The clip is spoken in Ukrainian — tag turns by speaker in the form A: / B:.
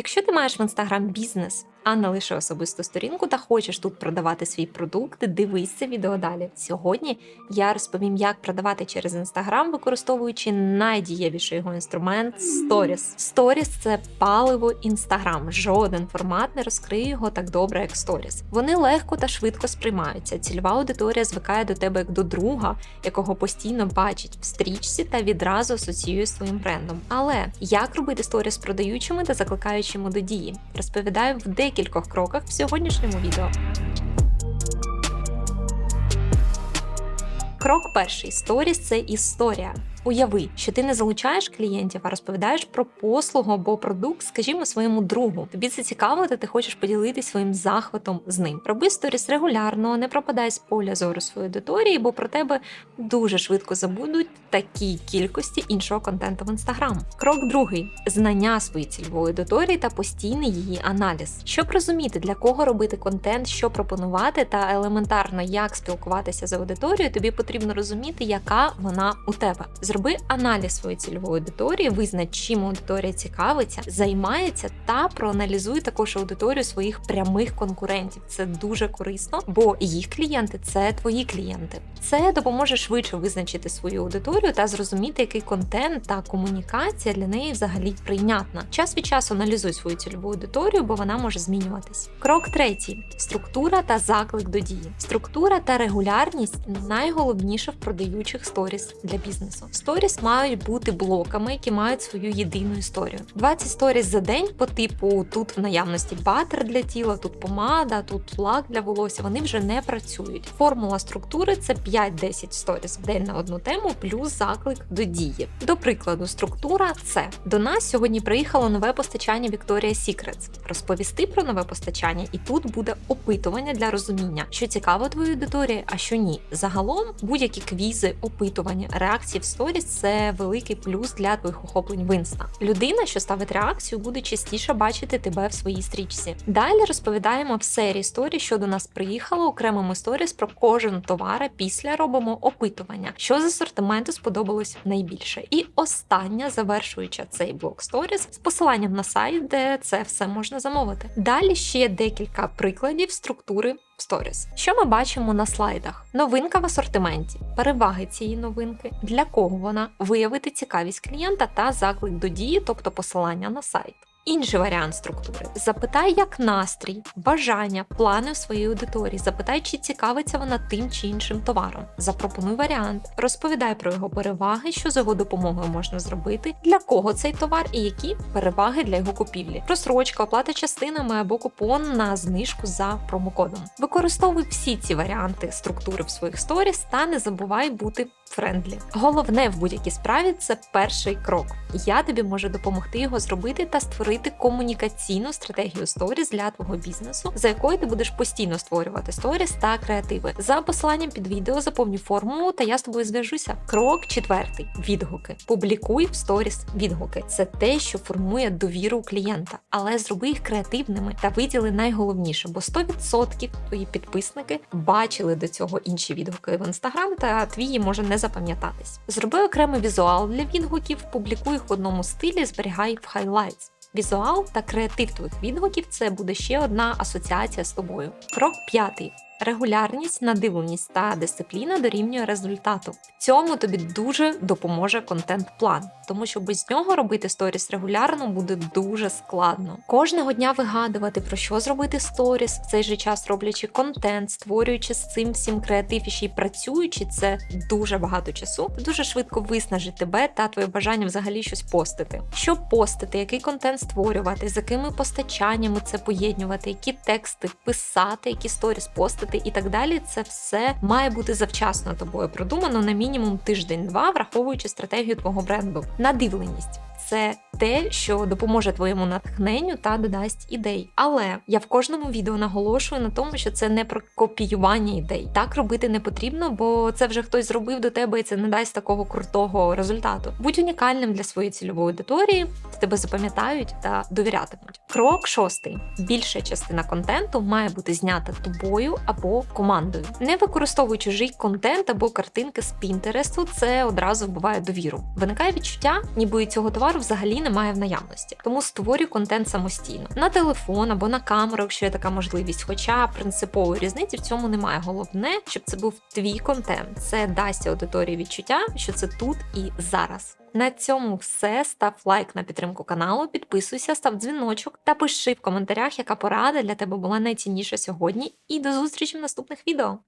A: Якщо ти маєш в інстаграм бізнес, а не лише особисту сторінку та хочеш тут продавати свій продукт, дивись відео далі. Сьогодні я розповім, як продавати через інстаграм, використовуючи найдієвіший його інструмент Stories. Stories – це паливо інстаграм. Жоден формат не розкриє його так добре, як Stories. Вони легко та швидко сприймаються. Цільова аудиторія звикає до тебе як до друга, якого постійно бачить в стрічці та відразу асоціює з твоїм брендом. Але як робити сторіс продаючими та закликаючими до дії? Розповідаю в декількох кроках в сьогоднішньому відео. Крок перший сторіс це історія. Уяви, що ти не залучаєш клієнтів, а розповідаєш про послугу або продукт, скажімо, своєму другу. Тобі це цікаво, та ти хочеш поділитися своїм захватом з ним. Роби сторіс регулярно, не пропадай з поля зору своєї аудиторії, бо про тебе дуже швидко забудуть такій кількості іншого контенту в інстаграм. Крок другий знання своєї цільової аудиторії та постійний її аналіз. Щоб розуміти, для кого робити контент, що пропонувати, та елементарно як спілкуватися з аудиторією, тобі потрібно розуміти, яка вона у тебе. Зроби аналіз своєї цільової аудиторії, визнач, чим аудиторія цікавиться, займається та проаналізуй також аудиторію своїх прямих конкурентів. Це дуже корисно, бо їх клієнти це твої клієнти. Це допоможе швидше визначити свою аудиторію та зрозуміти, який контент та комунікація для неї взагалі прийнятна. Час від часу аналізуй свою цільову аудиторію, бо вона може змінюватись. Крок третій: структура та заклик до дії. Структура та регулярність найголовніше в продаючих сторіс для бізнесу. Сторіс мають бути блоками, які мають свою єдину історію. 20 сторіс за день по типу тут в наявності батер для тіла, тут помада, тут лак для волосся. Вони вже не працюють. Формула структури це 5-10 сторіс в день на одну тему, плюс заклик до дії. До прикладу, структура це до нас сьогодні приїхало нове постачання Victoria's Secrets. Розповісти про нове постачання, і тут буде опитування для розуміння, що цікаво твоїй аудиторії, а що ні. Загалом будь-які квізи, опитування, реакції в сторіс це великий плюс для твоїх охоплень в інста. Людина, що ставить реакцію, буде частіше бачити тебе в своїй стрічці. Далі розповідаємо в серії сторі, що до нас приїхало окремими сторіс про кожен товар. Після робимо опитування, що з асортименту сподобалось найбільше. І остання, завершуюча цей блок сторіс з посиланням на сайт, де це все можна замовити. Далі ще декілька прикладів структури в сторіс. Що ми бачимо на слайдах? Новинка в асортименті, переваги цієї новинки, для кого вона, виявити цікавість клієнта та заклик до дії, тобто посилання на сайт. Інший варіант структури: запитай, як настрій, бажання, плани у своїй аудиторії. Запитай, чи цікавиться вона тим чи іншим товаром. Запропонуй варіант, розповідай про його переваги, що з його допомогою можна зробити, для кого цей товар і які переваги для його купівлі. Розсрочка, оплата частинами або купон на знижку за промокодом. Використовуй всі ці варіанти структури в своїх сторіс та не забувай бути френдлі. Головне в будь-якій справі це перший крок. Я тобі можу допомогти його зробити та створити комунікаційну стратегію сторіс для твого бізнесу, за якою ти будеш постійно створювати сторіс та креативи. За посиланням під відео заповню форму, та я з тобою зв'яжуся. Крок четвертий: відгуки. Публікуй в сторіс відгуки. Це те, що формує довіру клієнта, але зроби їх креативними та виділи найголовніше, бо 100% твої підписники бачили до цього інші відгуки в інстаграм, та твій може не запам'ятатись. Зроби окремий візуал для відгуків, публікуй їх в одному стилі, зберігай в highlights. Візуал та креатив твоїх відгуків це буде ще одна асоціація з тобою. Крок п'ятий. Регулярність, надивленість та дисципліна дорівнює результату. Цьому тобі дуже допоможе контент-план, тому що без нього робити сторіс регулярно буде дуже складно. Кожного дня вигадувати про що зробити сторіс, в цей же час роблячи контент, створюючи з цим всім креатив і ще й працюючи, це дуже багато часу. Дуже швидко виснажить тебе та твоє бажання взагалі щось постити. Що постити, який контент створювати, з якими постачаннями це поєднувати, які тексти писати, які сторіс постити і так далі. Це все має бути завчасно тобою продумано на мінімум тиждень-два, враховуючи стратегію твого бренду. Надивленість. Це те, що допоможе твоєму натхненню та додасть ідей. Але я в кожному відео наголошую на тому, що це не про копіювання ідей. Так робити не потрібно, бо це вже хтось зробив до тебе, і це не дасть такого крутого результату. Будь унікальним для своєї цільової аудиторії, тебе запам'ятають та довірятимуть. Крок шостий. Більша частина контенту має бути знята тобою або командою. Не використовуй чужий контент або картинки з Пінтересту, це одразу вбиває довіру. Виникає відчуття, ніби цього товару взагалі немає в наявності. Тому створюй контент самостійно на телефон або на камеру, якщо є така можливість. Хоча принципової різниці в цьому немає. Головне, щоб це був твій контент. Це дасть аудиторії відчуття, що це тут і зараз. На цьому все. Став лайк на підтримку каналу, підписуйся, став дзвіночок та пиши в коментарях, яка порада для тебе була найцінніша сьогодні. І до зустрічі в наступних відео.